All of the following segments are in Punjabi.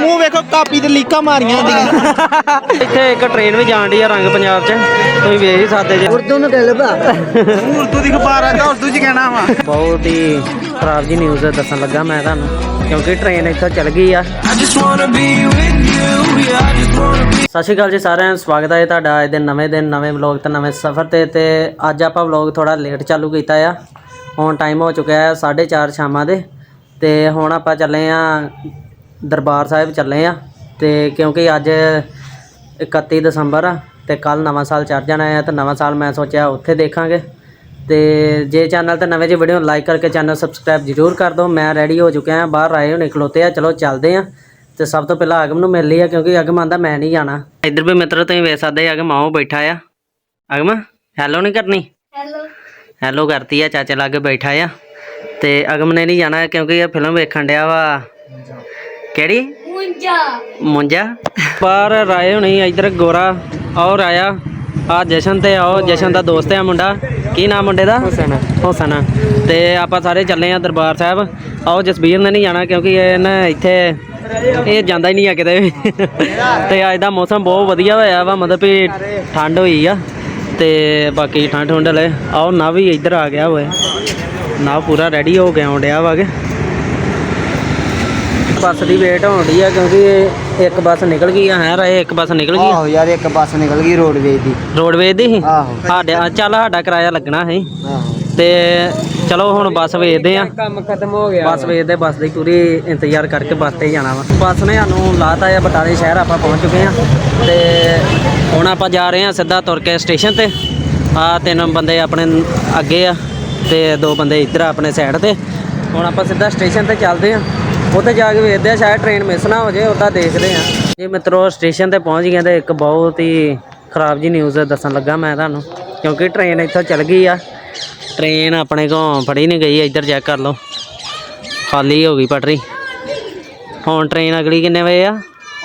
ਮੂੰਹ ਵੇਖੋ ਕਾਪੀ ਤੇ ਲੀਕਾਂ ਮਾਰੀਆਂ ਹੁੰਦੀਆਂ। ਇੱਥੇ ਇੱਕ ਟ੍ਰੇਨ ਵੀ ਜਾਣ ਡਈ ਆ ਰੰਗ ਪੰਜਾਬ 'ਚ। ਤੁਸੀਂ ਵੇਖ ਹੀ ਸਕਦੇ ਜੇ। ਉਰਦੂ ਨੂੰ ਕਹਿ ਲਬਾ ਉਰਦੂ ਦੀ ਖਬਰ ਆ ਤਾਂ ਉਰਦੂ ਚ ਕਹਿਣਾ ਵਾ। ਬਹੁਤ ਹੀ ਖਰਾਬ ਜੀ ਨਿਊਜ਼ ਦੱਸਣ ਲੱਗਾ ਮੈਂ ਤੁਹਾਨੂੰ ਕਿਉਂਕਿ ਟ੍ਰੇਨ ਇੱਥੋਂ ਚੱਲ ਗਈ ਆ। ਸਤਿ ਸ਼੍ਰੀ ਅਕਾਲ ਜੀ ਸਾਰਿਆਂ ਨੂੰ ਸਵਾਗਤ ਹੈ ਤੁਹਾਡਾ ਅੱਜ ਦੇ ਨਵੇਂ ਦਿਨ ਨਵੇਂ ਵਲੌਗ ਤੇ ਨਵੇਂ ਸਫ਼ਰ ਤੇ ਤੇ ਅੱਜ ਆਪਾਂ ਵਲੌਗ ਥੋੜਾ ਲੇਟ ਚਾਲੂ ਕੀਤਾ ਆ। ਹੁਣ ਟਾਈਮ ਹੋ ਚੁੱਕਿਆ ਹੈ 4:30 ਸ਼ਾਮਾਂ ਦੇ ਤੇ ਹੁਣ ਆਪਾਂ ਚੱਲੇ ਆ ਦਰਬਾਰ ਸਾਹਿਬ ਚੱਲੇ ਆ ਤੇ ਕਿਉਂਕਿ ਅੱਜ 31 ਦਸੰਬਰ ਆ ਤੇ ਕੱਲ ਨਵਾਂ ਸਾਲ ਚੜ ਜਾਣਾ ਹੈ ਤੇ ਨਵਾਂ ਸਾਲ ਮੈਂ ਸੋਚਿਆ ਉੱਥੇ ਦੇਖਾਂਗੇ। ਤੇ ਜੇ ਚੈਨਲ ਤੇ ਨਵੇਂ ਜੇ ਵੀਡੀਓ ਲਾਈਕ ਕਰਕੇ ਚੈਨਲ ਸਬਸਕ੍ਰਾਈਬ ਜ਼ਰੂਰ ਕਰ ਦਿਓ। ਮੈਂ ਰੈਡੀ ਹੋ ਚੁੱਕਿਆ ਹਾਂ ਬਾਹਰ ਆਏ ਹੋਣੇ ਖਲੋਤੇ ਆ। ਚਲੋ ਚੱਲਦੇ ਆ ਤੇ ਸਭ ਤੋਂ ਪਹਿਲਾਂ ਅਗਮ ਨੂੰ ਮਿਲ ਲਈ ਆ ਕਿਉਂਕਿ ਅਗਮ ਆਂਦਾ ਮੈਂ ਨਹੀਂ ਜਾਣਾ। ਇੱਧਰ ਵੀ ਮਿੱਤਰ ਤੁਸੀਂ ਵੇਖ ਸਕਦੇ ਅਗਮ ਆਓ ਬੈਠਾ ਆ। ਅਗਮ ਹੈਲੋ ਨਹੀਂ ਕਰਨੀ? ਹੈਲੋ ਹੈਲੋ ਕਰਤੀ ਆ ਚਾਚੇ ਲਾਗੇ ਬੈਠਾ ਆ। ਤੇ ਅਗਮ ਨੇ ਨਹੀਂ ਜਾਣਾ ਕਿਉਂਕਿ ਇਹ ਫਿਲਮ ਵੇਖਣ ਡਿਆ ਵਾ। ਕਿਹੜੀ? ਮੁੰਜਾ। ਮੁੰਜਾ। ਪਰ ਰਾਏ ਹੁਣੀ ਇੱਧਰ ਗੋਰਾ ਔਰ ਆਇਆ ਆ ਜਸ਼ਨ ਤੇ ਆਓ ਜਸ਼ਨ ਦਾ ਦੋਸਤ ਆ ਮੁੰਡਾ। ਕੀ ਨਾਮ ਮੁੰਡੇ ਦਾ? ਹੁਸਨ। ਹੁਸਨ। ਤੇ ਆਪਾਂ ਸਾਰੇ ਚੱਲੇ ਆ ਦਰਬਾਰ ਸਾਹਿਬ। ਆਓ ਜਸਬੀਰ ਨੇ ਨਹੀਂ ਜਾਣਾ ਕਿਉਂਕਿ ਇਹ ਨਾ ਇੱਥੇ ਇਹ ਜਾਂਦਾ ਹੀ ਨਹੀਂ ਆ ਕਿਤੇ ਵੀ। ਤੇ ਅੱਜ ਦਾ ਮੌਸਮ ਬਹੁਤ ਵਧੀਆ ਹੋਇਆ ਵਾ ਮਤਲਬ ਵੀ ਠੰਡ ਹੋਈ ਆ। ਤੇ ਬਾਕੀ ਠੰਡ ਠੰਡ ਲੈ ਆਓ ਨਾ ਵੀ ਇੱਧਰ ਆ ਗਿਆ ਹੋਏ ਨਾ ਪੂਰਾ ਰੈਡੀ ਹੋ ਗਿਆ ਆਉਂਦਿਆ ਵਾਗੇ ਬੱਸ ਦੀ ਵੇਟ ਹੋਣ ਡਈ ਆ ਕਿਉਂਕਿ ਇਹ ਇੱਕ ਬੱਸ ਨਿਕਲ ਗਈ ਆ ਹੈ ਰਾਏ ਇੱਕ ਬੱਸ ਨਿਕਲ ਗਈ? ਆਹੋ ਯਾਰ ਇੱਕ ਬੱਸ ਨਿਕਲ ਗਈ ਰੋਡਵੇਜ ਦੀ। ਰੋਡਵੇਜ ਦੀ? ਸੀ ਆਹੋ। ਸਾਡੇ ਚੱਲ ਸਾਡਾ ਕਿਰਾਇਆ ਲੱਗਣਾ ਹੈ ਆਹੋ। ਤੇ ਚਲੋ ਹੁਣ ਬੱਸ ਵੇਚਦੇ ਆ। ਕੰਮ ਖਤਮ ਹੋ ਗਿਆ ਬੱਸ ਵੇਚਦੇ ਬੱਸ ਦੀ ਪੂਰੀ ਇੰਤਜ਼ਾਰ ਕਰਕੇ ਬੱਸ ਤੇ ਹੀ ਜਾਣਾ ਵਾ। ਬੱਸ ਨੇ ਸਾਨੂੰ ਲਾਤਾ ਆ ਬਟਾਲੇ ਸ਼ਹਿਰ ਆਪਾਂ ਪਹੁੰਚ ਚੁੱਕੇ ਆ। ਤੇ ਹੁਣ ਆਪਾਂ ਜਾ ਰਹੇ ਆ ਸਿੱਧਾ ਤੁਰ ਕੇ ਸਟੇਸ਼ਨ ਤੇ। ਆ ਤਿੰਨ ਬੰਦੇ ਆਪਣੇ ਅੱਗੇ ਆ ਤੇ ਦੋ ਬੰਦੇ ਇੱਧਰ ਆ ਆਪਣੇ ਸਾਈਡ ਤੇ। ਹੁਣ ਆਪਾਂ ਸਿੱਧਾ ਸਟੇਸ਼ਨ ਤੇ ਚੱਲਦੇ ਆ। ਉੱਥੇ ਜਾ ਕੇ ਵੇਖਦੇ ਆ ਸ਼ਾਇਦ ਟ੍ਰੇਨ ਮਿਸ ਨਾ ਹੋ ਜੇ ਉੱਦਾਂ ਦੇਖਦੇ ਆ। ਜੀ ਮਿੱਤਰੋ ਸਟੇਸ਼ਨ ਤੇ ਪਹੁੰਚ ਗਏ ਤੇ ਇੱਕ ਬਹੁਤ ਹੀ ਖਰਾਬ ਜੀ ਨਿਊਜ਼ ਦੱਸਣ ਲੱਗਾ ਮੈਂ ਤੁਹਾਨੂੰ ਕਿਉਂਕਿ ਟ੍ਰੇਨ ਇੱਥੋਂ ਚੱਲ ਗਈ ਆ। ਟ੍ਰੇਨ ਆਪਣੇ ਕੋਲ ਫੜੀ ਨਹੀਂ ਗਈ ਇੱਧਰ ਚੈੱਕ ਕਰ ਲਓ। ਖਾਲੀ ਹੋ ਗਈ ਪਟਰੀ। ਹੁਣ ਟ੍ਰੇਨ ਅਗਲੀ ਕਿੰਨੇ ਵਜੇ ਆ?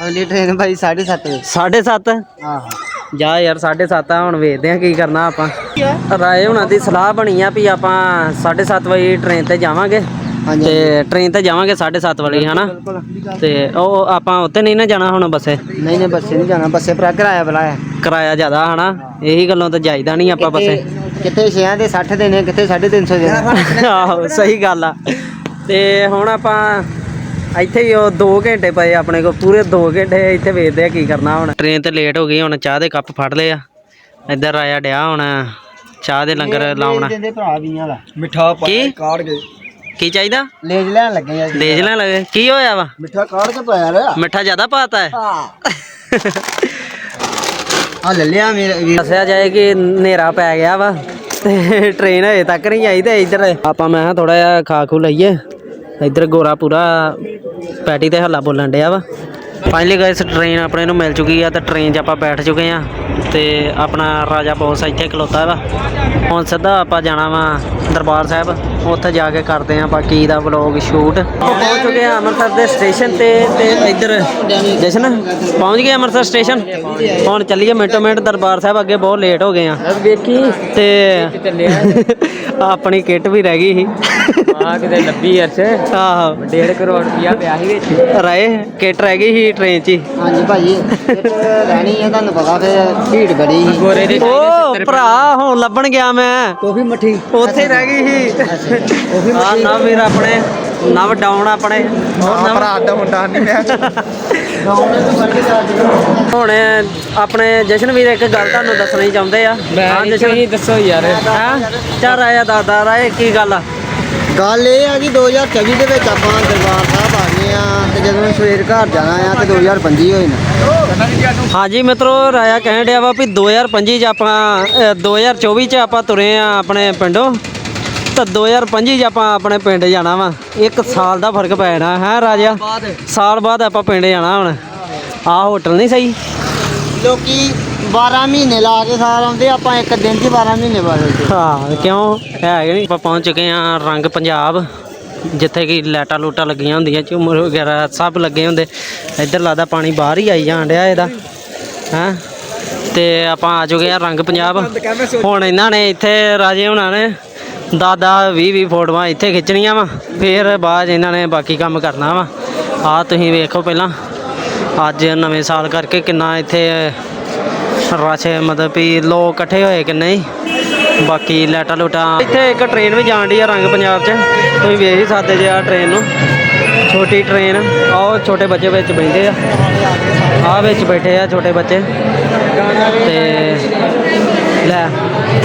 ਅਗਲੀ ਟ੍ਰੇਨ ਭਾਈ 7:30 ਵਜੇ। 7:30 ਆਹੋ। ਜਾ ਯਾਰ 7:30 ਆ ਹੁਣ ਵੇਖਦੇ ਆ ਕੀ ਕਰਨਾ ਆਪਾਂ। ਰਾਏ ਹੁਣਾਂ ਦੀ ਸਲਾਹ ਬਣੀ ਆ ਵੀ ਆਪਾਂ 7:30 ਵਜੇ ਟ੍ਰੇਨ ਤੇ ਜਾਵਾਂਗੇ। ਹਾਂਜੀ ਤੇ ਟ੍ਰੇਨ ਤੇ ਜਾਵਾਂਗੇ 7:30 ਵਜੇ ਹਨਾ? ਤੇ ਉਹ ਆਪਾਂ ਉੱਤੇ ਨਹੀਂ ਨਾ ਜਾਣਾ ਹੁਣ ਬੱਸੇ? ਨਹੀਂ ਨਹੀਂ ਬੱਸੇ ਨਹੀਂ ਜਾਣਾ ਬੱਸੇ ਪਰ ਕਿਰਾਇਆ ਬੁਲਾਇਆ। ਕਿਰਾਇਆ ਜ਼ਿਆਦਾ ਹਨਾ? ਇਹੀ ਗੱਲੋਂ ਤਾਂ ਜਾਈਦਾ ਨਹੀਂ ਆਪਾਂ ਬੱਸੇ। ਕਿੱਥੇ ਛਿਆਂ ਦੇ 60 ਦੇ ਨੇ ਕਿੱਥੇ 350 ਦੇ ਨੇ ਆਹੋ ਸਹੀ ਗੱਲ ਆ। ਤੇ ਹੁਣ ਆਪਾਂ ਇੱਥੇ ਹੀ ਉਹ 2 ਘੰਟੇ ਪਏ ਆਪਣੇ ਕੋਲ ਪੂਰੇ 2 ਘੰਟੇ ਇੱਥੇ ਵੇਖਦੇ ਆ ਕੀ ਕਰਨਾ ਹੁਣ। ਟ੍ਰੇਨ ਤੇ ਲੇਟ ਹੋ ਗਈ ਹੁਣ ਚਾਹ ਦੇ ਕੱਪ ਫੜ ਲਏ ਆ। ਇੱਧਰ ਆਇਆ ਡਿਆ ਹੁਣ ਚਾਹ ਦੇ ਲੰਗਰ ਲਾਉਣਾ। ਭਰਾ ਵਾਲਾ ਮਿੱਠਾ ਕੀ? ਕਾੜ ਕੇ ਕੀ ਚਾਹੀਦਾ? ਲੇਜ ਲੈਣ ਲੱਗੇ ਆ ਦੇਜ ਲੈਣ ਲੱਗੇ। ਕੀ ਹੋਇਆ ਵਾ? ਮਿੱਠਾ ਕਾੜ ਕੇ ਪਾਇਆ ਰੇ ਮਿੱਠਾ ਜ਼ਿਆਦਾ ਪਾਤਾ ਹੈ? ਆ ਲੈ ਲਿਆ ਮੇਰੇ ਵੀਰ ਦੱਸਿਆ ਜਾਏ ਕਿ ਹਨੇਰਾ ਪੈ ਗਿਆ ਵਾ ਤੇ ਟ੍ਰੇਨ ਹਜੇ ਤੱਕ ਨਹੀਂ ਆਈ ਤੇ ਇੱਧਰ ਆਪਾਂ ਮੈਂ ਥੋੜਾ ਜਿਹਾ ਖਾ ਖੂ ਲਈਏ। ਇੱਧਰ ਗੋਰਾ ਪੂਰਾ ਪੈਟੀ ਤੇ ਹੱਲਾ ਬੋਲਣ ਡਿਆ ਵਾ। ਫਾਈਨਲੀ ਗਾਇਸ ਟ੍ਰੇਨ ਆਪਣੇ ਨੂੰ ਮਿਲ ਚੁੱਕੀ ਆ ਤੇ ਟ੍ਰੇਨ 'ਚ ਆਪਾਂ ਬੈਠ ਚੁੱਕੇ ਆ ਤੇ ਆਪਣਾ ਰਾਜਾ ਬੋਸ ਇੱਥੇ ਖਲੋਤਾ ਵਾ। ਹੁਣ ਸਿੱਧਾ ਆਪਾਂ ਜਾਣਾ ਵਾ ਦਰਬਾਰ ਸਾਹਿਬ। ਉੱਥੇ ਜਾ ਕੇ ਕਰਦੇ ਆ ਬਾਕੀ ਦਾ ਵਲੌਗ ਸ਼ੂਟ ਪਹੁੰਚ ਚੁੱਕੇ ਆ ਅੰਮ੍ਰਿਤਸਰ ਦੇ ਸਟੇਸ਼ਨ ਤੇ ਤੇ ਇੱਧਰ ਜਸ਼ਨ ਪਹੁੰਚ ਗਏ ਅੰਮ੍ਰਿਤਸਰ ਸਟੇਸ਼ਨ ਹੁਣ ਚੱਲੀਏ ਮਿੰਟੋ ਮਿੰਟ ਦਰਬਾਰ ਸਾਹਿਬ ਅੱਗੇ ਬਹੁਤ ਲੇਟ ਹੋ ਗਏ ਆ। ਵੇਖੀ। ਤੇ ਆਪਣੀ ਕਿੱਟ ਵੀ ਰਹਿ ਗਈ ਸੀ। ਆ ਕਿਤੇ ਲੱਭੀ ਅਰਸ਼ ਆਹੋ। 1.5 ਕਰੋੜ ਰੁਪਿਆ ਪਿਆ ਸੀ ਵਿੱਚ। ਰਾਏ ਕਿੱਟ ਰਹਿ ਗਈ ਸੀ ਟ੍ਰੇਨ 'ਚ ਹੀ। ਹਾਂਜੀ ਭਾਜੀ ਰਹਿਣੀ ਹੈ ਤੁਹਾਨੂੰ ਪਤਾ ਫਿਰ ਭੀੜ ਬੜੀ ਸੀ। ਗੋਰੇ ਦੇ ਉਹ ਭਰਾ ਹੁਣ ਲੱਭਣ ਗਿਆ ਮੈਂ। ਕੋਫੀ ਮੱਠੀ। ਉੱਥੇ ਰਹਿ ਗਈ ਸੀ। ਆ ਨਾ ਵੀਰ ਆਪਣੇ ਨਵ ਡਾਊਨ ਆਪਣੇ। ਹੋਰ ਨਵ ਭਰਾ ਦਾ ਮੁੰਡਾ ਨਹੀਂ ਮੈਂ। ਹੁਣ ਆਪਣੇ ਜਸ਼ਨ ਵੀਰ ਇੱਕ ਗੱਲ ਤੁਹਾਨੂੰ ਦੱਸਣੀ ਚਾਹੁੰਦੇ ਆ। ਹਾਂ ਜਸ਼ਨ ਦੱਸੋ ਯਾਰ। ਹਾਂ? ਚੱਲ ਆਇਆ ਦਾਦਾ ਰਾਏ ਕੀ ਗੱਲ ਆ? ਗੱਲ ਇਹ ਆ ਕਿ 2024 ਦੇ ਵਿੱਚ ਆਪਾਂ ਦਰਬਾਰ ਸਾਹਿਬ ਆ ਗਏ ਆ ਤੇ ਜਦੋਂ ਸਵੇਰ ਘਰ ਜਾਣਾ ਆ ਤੇ 2025 ਹੋਈ ਨਾ। ਹਾਂਜੀ ਮਿੱਤਰੋ ਰਾਇਆ ਕਹਿਣ ਡਿਆ ਵਾ ਵੀ 2025 ਚ ਆਪਾਂ ਅ, 2024 ਚ ਆਪਾਂ ਤੁਰੇ ਆ ਆਪਣੇ ਪਿੰਡੋਂ। ਤਾਂ 2025 ਚ ਆਪਾਂ ਆਪਣੇ ਪਿੰਡ ਜਾਣਾ ਵਾ। ਇੱਕ ਸਾਲ ਦਾ ਫ਼ਰਕ ਪੈ ਜਾਣਾ ਹੈ ਰਾਜਾ? ਸਾਲ ਬਾਅਦ ਆਪਾਂ ਪਿੰਡ ਜਾਣਾ ਹੁਣ। ਆਹ ਹੋਟਲ ਨਹੀਂ ਸਹੀ? ਲੋਕੀ 12 ਮਹੀਨੇ ਲਾ ਕੇ ਸਾਰ ਆਉਂਦੇ, ਆਪਾਂ ਇੱਕ ਦਿਨ 'ਚ 12 ਮਹੀਨੇ ਬਦਲਦੇ ਹਾਂ ਕਿਉਂ? ਹੈ ਕਿ ਨਹੀਂ? ਆਪਾਂ ਪਹੁੰਚ ਚੁੱਕੇ ਆ ਰੰਗ ਪੰਜਾਬ, ਜਿੱਥੇ ਕਿ ਲਾਈਟਾਂ ਲੂਟਾਂ ਲੱਗੀਆਂ ਹੁੰਦੀਆਂ, ਝੂਮਰ ਵਗੈਰਾ ਸਭ ਲੱਗੇ ਹੁੰਦੇ। ਇੱਧਰ ਲੱਗਦਾ ਪਾਣੀ ਬਾਹਰ ਹੀ ਆਈ ਜਾਣ ਡਿਆ ਇਹਦਾ। ਹੈਂ? ਤੇ ਆਪਾਂ ਆ ਚੁੱਕੇ ਆ ਰੰਗ ਪੰਜਾਬ। ਹੁਣ ਇਹਨਾਂ ਨੇ ਇੱਥੇ, ਰਾਜੇ ਹੁਣਾਂ ਨੇ ਦਾਦਾ 20 20 ਫੋਟੋਆਂ ਇੱਥੇ ਖਿੱਚਣੀਆਂ ਵਾ। ਫਿਰ ਬਾਅਦ ਇਹਨਾਂ ਨੇ ਬਾਕੀ ਕੰਮ ਕਰਨਾ ਵਾ। ਆ ਤੁਸੀਂ ਵੇਖੋ ਪਹਿਲਾਂ। ਅੱਜ ਨਵੇਂ ਸਾਲ ਕਰਕੇ ਕਿੰਨਾ ਇੱਥੇ ਰਸ਼ ਮਤਲਬ ਵੀ ਲੋਕ ਇਕੱਠੇ ਹੋਏ ਕਿ ਨਹੀਂ? ਬਾਕੀ ਲਾਈਟਾਂ ਲੂਟਾਂ ਇੱਥੇ ਇੱਕ ਟ੍ਰੇਨ ਵੀ ਜਾਣ ਡਈ ਆ ਰੰਗ ਪੰਜਾਬ 'ਚ। ਤੁਸੀਂ ਵੇਖ ਹੀ ਸਕਦੇ ਜੇ ਆ ਟ੍ਰੇਨ ਨੂੰ। ਛੋਟੀ ਟ੍ਰੇਨ ਆਹ ਛੋਟੇ ਬੱਚੇ ਵਿੱਚ ਬੈਠੇ ਆ। ਆ ਵਿੱਚ ਬੈਠੇ ਆ ਛੋਟੇ ਬੱਚੇ। ਤੇ ਲੈ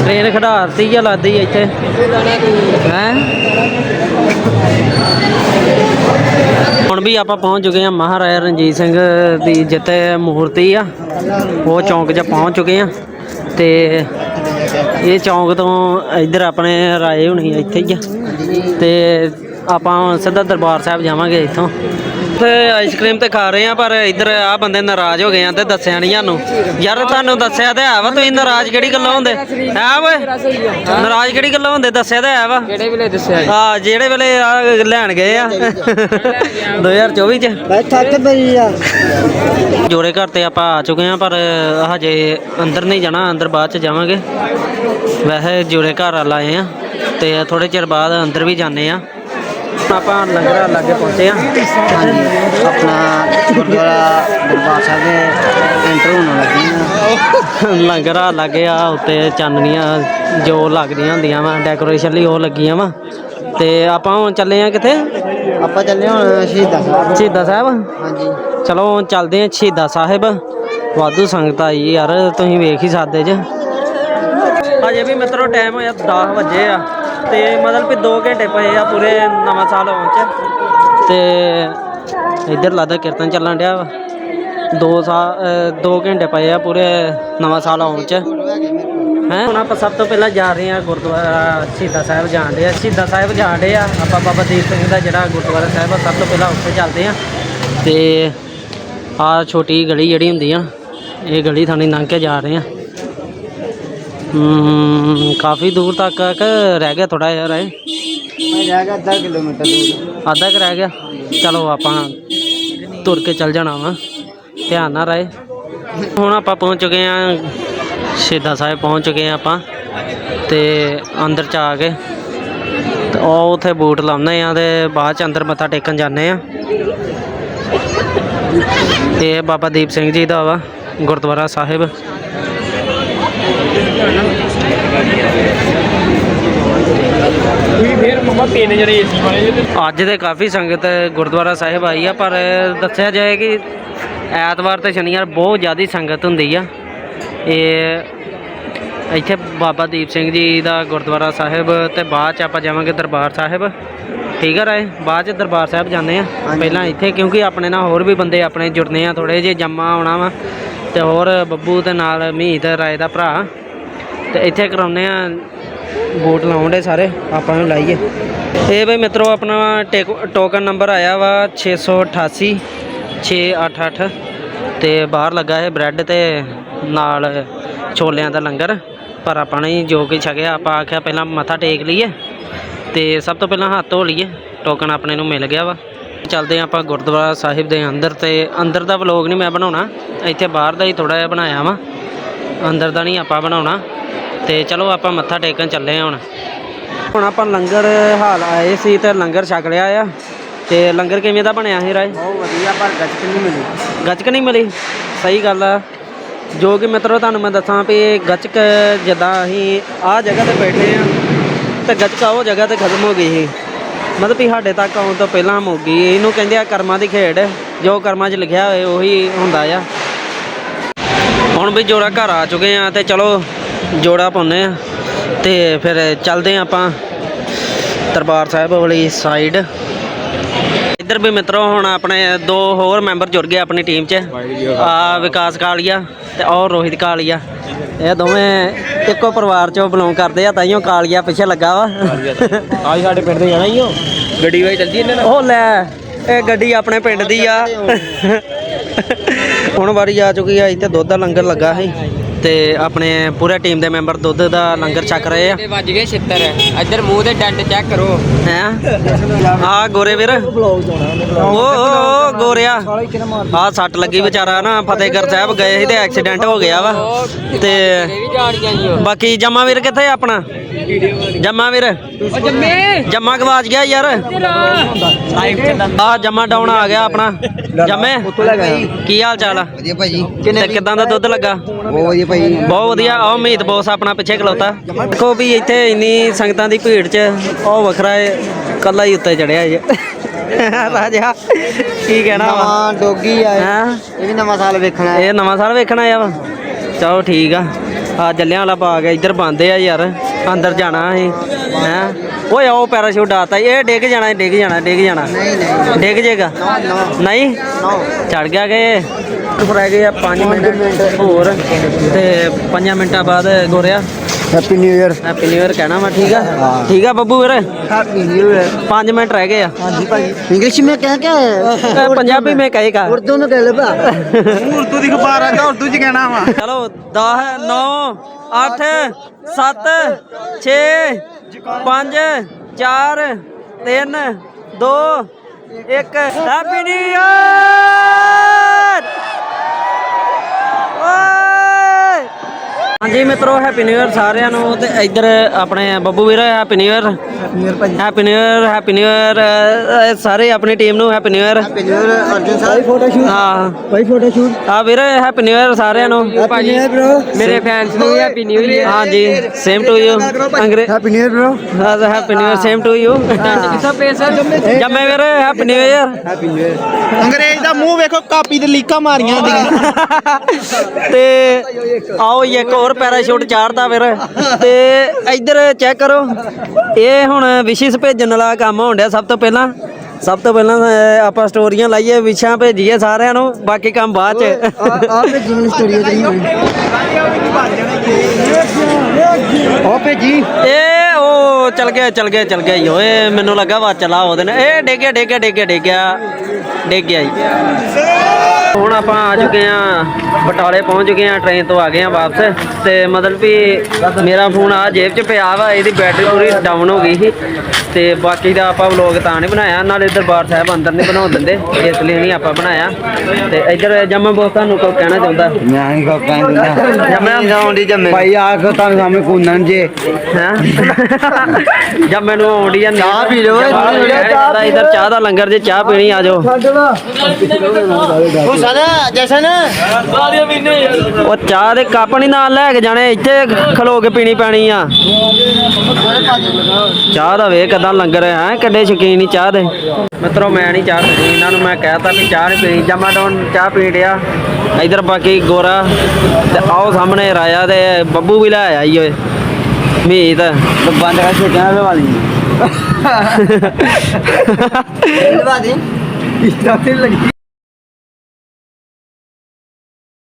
ਟ੍ਰੇਨ ਖੜਾਰਤੀ ਆ ਲੱਗਦੀ ਇੱਥੇ। ਹੈ? ਹੁਣ ਵੀ ਆਪਾਂ ਪਹੁੰਚ ਚੁੱਕੇ ਹਾਂ ਮਹਾਰਾਜਾ ਰਣਜੀਤ ਸਿੰਘ ਦੀ ਜਿੱਥੇ ਮੂਰਤੀ ਆ। ਉਹ ਚੌਂਕ 'ਚ ਪਹੁੰਚ ਚੁੱਕੇ ਆ ਤੇ ਇਹ ਚੌਂਕ ਤੋਂ ਇੱਧਰ ਆਪਣੇ ਰਾਏ ਹੁਣੀ ਇੱਥੇ ਹੀ ਆ। ਤੇ ਆਪਾਂ ਸਿੱਧਾ ਦਰਬਾਰ ਸਾਹਿਬ ਜਾਵਾਂਗੇ ਇੱਥੋਂ। ਤੇ ਆਈਸਕ੍ਰੀਮ ਤੇ ਖਾ ਰਹੇ ਆ ਪਰ ਇੱਧਰ ਆ ਬੰਦੇ ਨਾਰਾਜ਼ ਹੋ ਗਏ ਆ ਤੇ ਦੱਸਿਆ ਨਹੀਂ ਸਾਨੂੰ। ਯਾਰ ਤੁਹਾਨੂੰ ਦੱਸਿਆ ਤੇ ਹੈ ਵਾ ਤੁਸੀਂ ਨਾਰਾਜ਼ ਕਿਹੜੀ ਗੱਲੋਂ ਹੁੰਦੇ? ਹੈ ਓਏ? ਨਾਰਾਜ਼ ਕਿਹੜੀ ਗੱਲੋਂ ਹੁੰਦੇ? ਦੱਸਿਆ ਤੇ ਹੈ ਵਾ। ਕਿਹੜੇ ਵੇਲੇ ਦੱਸਿਆ ਆ ਜਿਹੜੇ ਵੇਲੇ ਆ ਲੈਣ ਗਏ ਆ। 2024 ਚ। ਬੈਠਾ ਤੇ ਬਈ ਆ। ਜੋੜੇ ਘਰ ਤੇ ਆਪਾਂ ਆ ਚੁੱਕੇ ਆ ਪਰ ਹਜੇ ਅੰਦਰ ਨਹੀਂ ਜਾਣਾ ਅੰਦਰ ਬਾਅਦ ਚ ਜਾਵਾਂਗੇ। ਵੈਸੇ ਜੋੜੇ ਘਰ ਲਾਏ ਆ ਤੇ ਥੋੜੇ ਚਿਰ ਬਾਅਦ ਅੰਦਰ ਵੀ ਜਾਂਦੇ ਆ। ਆਪਾਂ ਲੰਗਰ ਲਾਗੇ ਪਹੁੰਚੇ ਆ ਹਾਂਜੀ ਆਪਣਾ ਗੁਰਦੁਆਰਾ ਦਰਬਾਰ ਸਾਹਿਬ ਦੇ ਐਂਟਰ ਹੋਣ ਲੱਗੇ ਆ ਲੰਗਰ ਲੱਗੇ ਆ ਉੱਤੇ ਚਾਨਣੀਆਂ ਜੋ ਲੱਗਦੀਆਂ ਹੁੰਦੀਆਂ ਵਾ ਡੈਕੋਰੇਸ਼ਨ ਲਈ ਉਹ ਲੱਗੀਆਂ ਵਾ। ਤੇ ਆਪਾਂ ਹੁਣ ਚੱਲੇ ਆ ਕਿੱਥੇ? ਆਪਾਂ ਚੱਲੇ ਹੁਣ ਸ਼ਹੀਦਾਂ ਸਾਹਿਬ। ਸ਼ਹੀਦਾਂ ਸਾਹਿਬ? ਹਾਂਜੀ। ਚਲੋ ਹੁਣ ਚੱਲਦੇ ਆ ਸ਼ਹੀਦਾਂ ਸਾਹਿਬ। ਵਾਧੂ ਸੰਗਤ ਆਈ ਯਾਰ ਤੁਸੀਂ ਵੇਖ ਹੀ ਸਕਦੇ ਜੇ। ਅਜੇ ਵੀ ਮਿੱਤਰੋ ਟਾਈਮ ਹੋਇਆ 10 ਵਜੇ ਆ। ਤੇ ਮਤਲਬ ਵੀ 2 ਘੰਟੇ ਪਏ ਆ ਪੂਰੇ ਨਵਾਂ ਸਾਲ ਆਉਣ ਚ। ਤੇ ਇੱਧਰ ਲੱਗਦਾ ਕੀਰਤਨ ਚੱਲਣ ਡਿਆ ਵਾ। 2 ਸਾਲ 2 ਘੰਟੇ ਪਏ ਆ ਪੂਰੇ ਨਵਾਂ ਸਾਲ ਆਉਣ ਚ। ਹੈ? ਹੁਣ ਆਪਾਂ ਸਭ ਤੋਂ ਪਹਿਲਾਂ ਜਾ ਰਹੇ ਹਾਂ ਗੁਰਦੁਆਰਾ ਸ਼ਹੀਦਾਂ ਸਾਹਿਬ ਜਾਣ ਦੇ ਆ। ਸ਼ਹੀਦਾਂ ਸਾਹਿਬ ਜਾਣ ਦੇ ਆ। ਆਪਾਂ ਬਾਬਾ ਦੀਪ ਸਿੰਘ ਦਾ ਜਿਹੜਾ ਗੁਰਦੁਆਰਾ ਸਾਹਿਬ ਆ, ਸਭ ਤੋਂ ਪਹਿਲਾਂ ਉੱਥੇ ਚੱਲਦੇ ਆ। ਤੇ ਆ ਛੋਟੀ ਗਲੀ ਜਿਹੜੀ ਹੁੰਦੀ ਆ, ਇਹ ਗਲੀ ਥਾਣੀ ਲੰਘ ਕੇ ਜਾ ਰਹੇ ਆ। ਕਾਫੀ ਦੂਰ ਤੱਕ ਕਿ ਰਹਿ ਗਿਆ ਥੋੜਾ ਰਹਿ ਜਾ ਕੇ ਅੱਧਾ ਕਿਲੋਮੀਟਰ ਦੂਰ। ਅੱਧਾ ਕੁ ਰਹਿ ਗਿਆ? ਚਲੋ ਆਪਾਂ ਤੁਰ ਕੇ ਚੱਲ ਜਾਣਾ ਵਾ। ਧਿਆਨ ਨਾਲ ਰਹੇ ਹੁਣ ਆਪਾਂ ਪਹੁੰਚ ਚੁੱਕੇ ਆ ਸ਼ਹੀਦਾਂ ਸਾਹਿਬ ਪਹੁੰਚ ਚੁੱਕੇ ਆ ਆਪਾਂ। ਤੇ ਅੰਦਰ ਚ ਆ ਕੇ ਤੇ ਉਹ ਉਥੇ ਬੂਟ ਲਾਉਂਦੇ ਆ ਤੇ ਬਾਅਦ ਚ ਅੰਦਰ ਮੱਥਾ ਟੇਕਣ ਜਾਂਦੇ ਆ। ਇਹ ਬਾਬਾ ਦੀਪ ਸਿੰਘ ਜੀ ਦਾ ਵਾ ਗੁਰਦੁਆਰਾ ਸਾਹਿਬ ਤੁਸੀਂ ਫੇਰ ਮੰਮਾ ਤਿੰਨ ਜਣੇ ਏਸੀ ਵਾਲੇ ਜੇ ਤੇ ਅੱਜ ਤੇ ਕਾਫੀ ਸੰਗਤ ਗੁਰਦੁਆਰਾ ਸਾਹਿਬ ਆਈ ਆ ਪਰ ਦੱਸਿਆ ਜਾਏ ਕਿ ਐਤਵਾਰ ਤੇ ਸ਼ਨੀਵਾਰ ਬਹੁਤ ਜ਼ਿਆਦਾ ਸੰਗਤ ਹੁੰਦੀ ਆ। ਇਹ ਇੱਥੇ ਬਾਬਾ ਦੀਪ ਸਿੰਘ ਜੀ ਦਾ ਗੁਰਦੁਆਰਾ ਸਾਹਿਬ ਤੇ ਬਾਅਦ ਚ ਆਪਾਂ ਜਾਵਾਂਗੇ ਦਰਬਾਰ ਸਾਹਿਬ। ਠੀਕ ਆ ਰਾਏ? ਬਾਅਦ ਚ ਦਰਬਾਰ ਸਾਹਿਬ ਜਾਂਦੇ ਆ। ਪਹਿਲਾਂ ਇੱਥੇ ਕਿਉਂਕਿ ਆਪਣੇ ਨਾਲ ਹੋਰ ਵੀ ਬੰਦੇ ਆਪਣੇ ਜੁੜਨੇ ਆ ਥੋੜੇ ਜਿਹੇ ਜੰਮਾ ਆਉਣਾ ਵਾ ਤੇ ਹੋਰ ਬੱਬੂ ਤੇ ਨਾਲ ਮੀਤ ਰਾਏ ਦਾ ਭਰਾ। ਤੇ ਇੱਥੇ ਕਰਾਉਨੇ ਆ ਵੋਟ ਲਾਉਂਦੇ ਸਾਰੇ, ਆਪਾਂ ਨੂੰ ਲਾਈਏ। ਇਹ ਬਈ ਮਿੱਤਰੋ, ਆਪਣਾ ਟੇਕ- ਟੋਕਨ ਨੰਬਰ ਆਇਆ ਵਾ 688 688 ਤੇ ਬਾਹਰ ਲੱਗਾ ਹੈ ਬ੍ਰੈਡ ਤੇ ਨਾਲ ਛੋਲਿਆਂ ਦਾ ਲੰਗਰ। ਪਰ ਆਪਾਂ ਨੇ ਜੋ ਕਿ ਛਕਿਆ ਆਪਾਂ ਆਖਿਆ ਪਹਿਲਾਂ ਮੱਥਾ ਟੇਕ ਲਈਏ। ਤੇ ਸਭ ਤੋਂ ਪਹਿਲਾਂ ਹੱਥ ਧੋ ਲਈਏ। ਟੋਕਨ ਆਪਣੇ ਨੂੰ ਮਿਲ ਗਿਆ ਵਾ। ਚੱਲਦੇ ਹਾਂ ਆਪਾਂ ਗੁਰਦੁਆਰਾ ਸਾਹਿਬ ਦੇ ਅੰਦਰ ਤੇ ਅੰਦਰ ਦਾ ਵਲੋਗ ਨਹੀਂ ਮੈਂ ਬਣਾਉਣਾ। ਇੱਥੇ ਬਾਹਰ ਦਾ ਹੀ ਥੋੜਾ ਜਿਹਾ ਬਣਾਇਆ ਵਾ। ਅੰਦਰ ਦਾ ਨਹੀਂ ਆਪਾਂ ਬਣਾਉਣਾ। ਤੇ ਚਲੋ ਆਪਾਂ ਮੱਥਾ ਟੇਕਣ ਚੱਲੇ ਹਾਂ ਹੁਣ। ਹੁਣ ਆਪਾਂ ਲੰਗਰ ਹਾਲ ਆਏ ਸੀ ਤੇ ਲੰਗਰ ਛਕ ਲਿਆ ਆ। ਤੇ ਲੰਗਰ ਕਿਵੇਂ ਦਾ ਬਣਿਆ ਸੀ ਰਾਏ? ਬਹੁਤ ਵਧੀਆ ਪਰ ਗੱਚਕ ਨਹੀਂ ਮਿਲੀ? ਗੱਚਕ ਨਹੀਂ ਮਿਲੀ? ਸਹੀ ਗੱਲ ਆ। ਜੋ ਕਿ ਮਿੱਤਰੋ ਤੁਹਾਨੂੰ ਮੈਂ ਦੱਸਾਂ ਵੀ ਗੱਚਕ ਜਿੱਦਾਂ ਅਸੀਂ ਆਹ ਜਗ੍ਹਾ ਤੇ ਬੈਠੇ ਆ ਤੇ ਗੱਚਕ ਉਹ ਜਗ੍ਹਾ ਤੇ ਖਤਮ ਹੋ ਗਈ ਸੀ। ਮਤਲਬ ਵੀ ਸਾਡੇ ਤੱਕ ਆਉਣ ਤੋਂ ਪਹਿਲਾਂ ਮੁੱਕ ਗਈ ਇਹਨੂੰ ਕਹਿੰਦੇ ਆ ਕਰਮਾਂ ਦੀ ਖੇਡ ਜੋ ਕਰਮਾਂ 'ਚ ਲਿਖਿਆ ਹੋਏ ਉਹੀ ਹੁੰਦਾ ਆ। ਹੁਣ ਵੀ ਜੋੜਾ ਘਰ ਆ ਚੁੱਕੇ ਆ ਤੇ ਚਲੋ ਜੋੜਾ ਪਾਉਂਦੇ ਆ। ਤੇ ਫਿਰ ਚੱਲਦੇ ਆ ਆਪਾਂ ਦਰਬਾਰ ਸਾਹਿਬ ਵਾਲੀ ਸਾਈਡ ਇੱਧਰ ਵੀ ਮਿੱਤਰੋ ਹੁਣ ਆਪਣੇ ਦੋ ਹੋਰ ਮੈਂਬਰ ਜੁੜ ਗਏ ਆਪਣੀ ਟੀਮ 'ਚ। ਆ ਵਿਕਾਸ ਕਾਲੀਆ ਤੇ ਔਰ ਰੋਹਿਤ ਕਾਲੀਆ। ਇਹ ਦੋਵੇਂ ਇੱਕੋ ਪਰਿਵਾਰ 'ਚੋਂ ਬਿਲੋਂਗ ਕਰਦੇ ਆ ਤਾਈਓ ਕਾਲੀਆ ਪਿੱਛੇ ਲੱਗਾ ਵਾ। ਆਜ ਸਾਡੇ ਪਿੰਡ ਦੇ ਜਾਣਾ ਹੀ ਹੋ ਗੱਡੀ ਵਾਈ ਚੱਲਦੀ ਇਹਨਾਂ ਨਾਲ? ਉਹ ਲੈ ਇਹ ਗੱਡੀ ਆਪਣੇ ਪਿੰਡ ਦੀ ਆ। ਹੁਣ ਵਾਰੀ ਆ ਚੁੱਕੀ ਆ ਇੱਥੇ ਦੁੱਧ ਦਾ ਲੰਗਰ ਲੱਗਾ ਸੀ। ਤੇ ਆਪਣੇ ਪੂਰੇ ਟੀਮ ਦੇ ਮੈਂਬਰ ਦੁੱਧ ਦਾ ਲੰਗਰ ਛਕ ਰਹੇ ਆ। ਤੇ ਵੱਜ ਗਏ 76 ਇੱਧਰ ਮੂੰਹ ਤੇ ਡੰਡ ਚੈੱਕ ਕਰੋ। ਹੈ? ਆ ਗੋਰੇ ਵੀਰ। ਓ ਗੋਰਿਆ। ਆ ਸੱਟ ਲੱਗੀ ਵਿਚਾਰਾ ਨਾ ਫਤਿਹਗੜ੍ਹ ਸਾਹਿਬ ਗਏ ਸੀ ਤੇ ਐਕਸੀਡੈਂਟ ਹੋ ਗਿਆ ਵਾ। ਤੇ ਬਾਕੀ ਜਮਾ ਵੀਰ ਕਿੱਥੇ ਆਪਣਾ? ਜੰਮਾ ਵੀਰ। ਜੰਮੇ ਜੰਮਾ ਗਵਾਚ ਗਿਆ ਯਾਰ। ਆ ਜੰਮਾ ਡਾਉਣ ਆ ਗਿਆ ਆਪਣਾ। ਜੰਮੇ? ਕੀ ਹਾਲ ਚਾਲ ਆ? ਵਧੀਆ ਭਾਜੀ। ਤੇ ਕਿਦਾਂ ਦਾ ਦੁੱਧ ਲੱਗਾ? ਬਹੁਤ ਵਧੀਆ ਭਾਜੀ ਬਹੁਤ ਵਧੀਆ ਆ ਮੀਤ ਬੋਸ ਆਪਣਾ ਪਿੱਛੇ ਖਲੋਤਾ। ਦੇਖੋ ਵੀ ਇੱਥੇ ਇੰਨੀ ਸੰਗਤਾਂ ਦੀ ਭੀੜ 'ਚ ਉਹ ਵੱਖਰਾ ਏ ਕੱਲਾ ਹੀ ਉੱਤੇ ਚੜਿਆ ਜੇ। ਰਾਜਾ ਕੀ ਕਹਿਣਾ ਵਾ? ਨਵਾਂ ਡੋਗੀ ਆ ਹੈਂ? ਇਹ ਵੀ ਨਵਾਂ ਸਾਲ ਵੇਖਣਾ ਹੈ। ਇਹ ਨਵਾਂ ਸਾਲ ਵੇਖਣ ਆਇਆ ਵਾ। ਚਲੋ ਠੀਕ ਆ। ਆ ਜੱਲਿਆਂ ਵਾਲਾ ਬਾਗ ਆ ਇੱਧਰ ਬੰਦੇ ਆ ਯਾਰ। ਅੰਦਰ ਜਾਣਾ ਅਸੀਂ। ਹੈ? ਓਏ ਆਓ ਪੈਰਾਸ਼ੂਟ ਆਤਾ ਇਹ ਡਿੱਗ ਜਾਣਾ ਡਿੱਗ ਜਾਣਾ ਡਿੱਗ ਜਾਣਾ। ਨਹੀਂ ਨਹੀਂ। ਡਿੱਗ ਜੇਗਾ। ਨਹੀਂ? ਚੜ ਗਿਆ ਕਿ ਪਰ ਰਹਿ ਗਏ ਆ 5 ਮਿੰਟ ਹੋਰ ਤੇ 5 ਮਿੰਟਾਂ ਬਾਅਦ ਗੋਰਿਆ। Happy new year happy new year ਕਹਿਣਾ ਮੈਂ ਠੀਕ ਆ? ਠੀਕ ਆ ਬੱਬੂ ਵੀਰ? ਹੈਪੀ ਨਿਊ ਇਅਰ 5 ਮਿੰਟ ਰਹਿ ਗਏ ਆ। ਹਾਂਜੀ ਭਾਈ। ਇੰਗਲਿਸ਼ ਵਿੱਚ ਕਹਿ ਕੇ ਪੰਜਾਬੀ ਵਿੱਚ ਕਹੇਗਾ ਉਰਦੂ ਵਿੱਚ ਕਹਿ ਲੈ ਭਾ। ਉਰਦੂ ਦੀ ਖਬਰ ਆ ਤਾਂ ਉਰਦੂ ਚ ਕਹਿਣਾ ਵਾ? ਚਲੋ 10 9 8 7 6 5 4 3 2 1 ਹੈਪੀ ਨਿਊ ਇਅਰ ਹਾਂਜੀ ਮਿੱਤਰੋ ਹੈਪੀ ਨਿਊ ਈਅਰ ਸਾਰਿਆਂ ਨੂੰ ਤੇ ਇੱਧਰ ਆਪਣੇ ਬੱਬੂ ਵੀਰ happy new year happy new year happy new year ਸਾਰੇ ਆਪਣੀ ਟੀਮ ਨੂੰ happy new year happy new year Arjan Sahib ਵੀਰ ਹੈਪੀ ਨਿਊ ਇਅਰ ਸਾਰਿਆਂ ਨੂੰ ਭਾਜੀ ਮੇਰੇ ਫੈਨਸ ਨੂੰ ਹੈਪੀ ਨਿਊ ਇਅਰ ਹਾਂਜੀ ਸੇਮ ਟੂ ਯੂ ਅੰਗਰੇਜ਼ ਹੈਪੀ ਨਿਊ ਇਅਰ ਬ੍ਰੋ ਹਾਂ happy new year same to you ਕਿਸਾ ਪੇਸ ਜੰਮੇ ਵੀਰ happy new year happy new year ਅੰਗਰੇਜ਼ ਦਾ ਮੂੰਹ ਵੇਖੋ ਕਾਪੀ ਤੇ ਲੀਕਾਂ ਮਾਰੀਆਂ ਤੇ ਆਓ ਇੱਕ ਹੋਰ ਸਾਰਾ ਸ਼ੂਟ ਚਾੜਦਾ ਫਿਰ। ਤੇ ਇੱਧਰ ਚੈੱਕ ਕਰੋ। ਇਹ ਹੁਣ ਵਿਸ਼ੇਸ ਭੇਜਣ ਵਾਲਾ ਕੰਮ ਹੋਣ ਡਿਆ ਸਭ ਤੋਂ ਪਹਿਲਾਂ। ਸਭ ਤੋਂ ਪਹਿਲਾਂ ਆਪਾਂ ਸਟੋਰੀਆਂ ਲਾਈਏ ਵਿਸ਼ਾ ਭੇਜੀਏ ਸਾਰਿਆਂ ਨੂੰ ਬਾਕੀ ਕੰਮ ਬਾਅਦ ਚ। ਆਪੇ ਜੀਵਨ ਇਹ ਉਹ ਚਲ ਗਿਆ ਚਲ ਗਿਆ ਚਲ ਗਿਆ ਜੀ। ਓਏ ਮੈਨੂੰ ਲੱਗਾ ਵਾ ਚਲਾ ਉਹਦੇ ਨੇ ਇਹ ਡੇਗਿਆ ਡੇਗਿਆ ਡੇਗਿਆ ਡੇਗਿਆ ਡੇਗਿਆ ਜੀ। ਹੁਣ ਆਪਾਂ ਆ ਚੁੱਕੇ ਆ ਬਟਾਲੇ ਪਹੁੰਚ ਚੁੱਕੇ ਆ ਟ੍ਰੇਨ ਤੋਂ ਆ ਗਏ ਆ ਵਾਪਸ। ਤੇ ਮਤਲਬ ਵੀ ਮੇਰਾ ਫੋਨ ਆ ਜੇਬ 'ਚ ਪਿਆ ਵਾ ਇਹਦੀ ਬੈਟਰੀ ਪੂਰੀ ਡਾਊਨ ਹੋ ਗਈ ਸੀ। ਤੇ ਬਾਕੀ ਦਾ ਆਪਾਂ ਵਲੌਗ ਤਾਂ ਨਹੀਂ ਬਣਾਇਆ ਨਾਲੇ ਦਰਬਾਰ ਸਾਹਿਬ ਅੰਦਰ ਨਹੀਂ ਬਣਾਉਣ ਦਿੰਦੇ ਇਸ ਲਈ ਨਹੀਂ ਆਪਾਂ ਬਣਾਇਆ। ਤੇ ਇੱਧਰ ਜੰਮਾ ਬਹੁਤ ਤੁਹਾਨੂੰ ਕੋਈ ਕਹਿਣਾ ਚਾਹੁੰਦਾ? ਮੈਂ ਨਹੀਂ ਕੋਈ ਕਹਿਣਾ ਜੰਮਾ ਜਾਉਂਦੀ ਜੰਮੇ ਭਾਈ ਆਖੋ ਤਾਂ ਸਾਹਮਣੇ ਕੁੰਨਣ ਜੇ। ਹਾਂ? ਜਦ ਮੈਨੂੰ ਆਉਂਦੀ ਆ। ਚਾਹ ਪੀ ਲਓ, ਇੱਧਰ ਚਾਹ ਦਾ ਲੰਗਰ ਜੇ ਚਾਹ ਪੀਣੀ ਆ ਜਾਓ। ਉਹ ਸਾਦਾ ਜਸ਼ਨ। ਉਹ ਚਾਹ ਦੇ ਕੱਪ ਨਹੀਂ ਨਾਲ ਲੈ ਕੇ ਜਾਣੇ ਇੱਥੇ ਖਲੋ ਕੇ ਪੀਣੀ ਪੈਣੀ ਆ। ਚਾਹ ਦਾ ਵੇ ਕਦਾਂ ਲੰਗਰ ਹੈ ਕਿੱਡੇ ਸ਼ੌਕੀਨ ਹੀ ਚਾਹ ਦੇ। ਮਿੱਤਰੋ ਮੈਂ ਨਹੀਂ ਚਾਹ ਪੀਣੀ ਇਹਨਾਂ ਨੂੰ ਮੈਂ ਕਹਿਤਾ ਵੀ ਚਾਹ ਨਹੀਂ ਪੀਣੀ। ਜਮਾ ਡਾਉਨ ਚਾਹ ਪੀ ਡਿਆ। ਇੱਧਰ ਬਾਕੀ ਗੋਰਾ ਤੇ ਆਓ ਸਾਹਮਣੇ ਰਾਇਆ ਤੇ ਬੱਬੂ ਵੀ ਲੈ ਆਇਆ ਈ ਓਏ। මේ ඉත බන්ද කසේ ජනල වලින් එළවාදී ඉතත් එල්ලගේ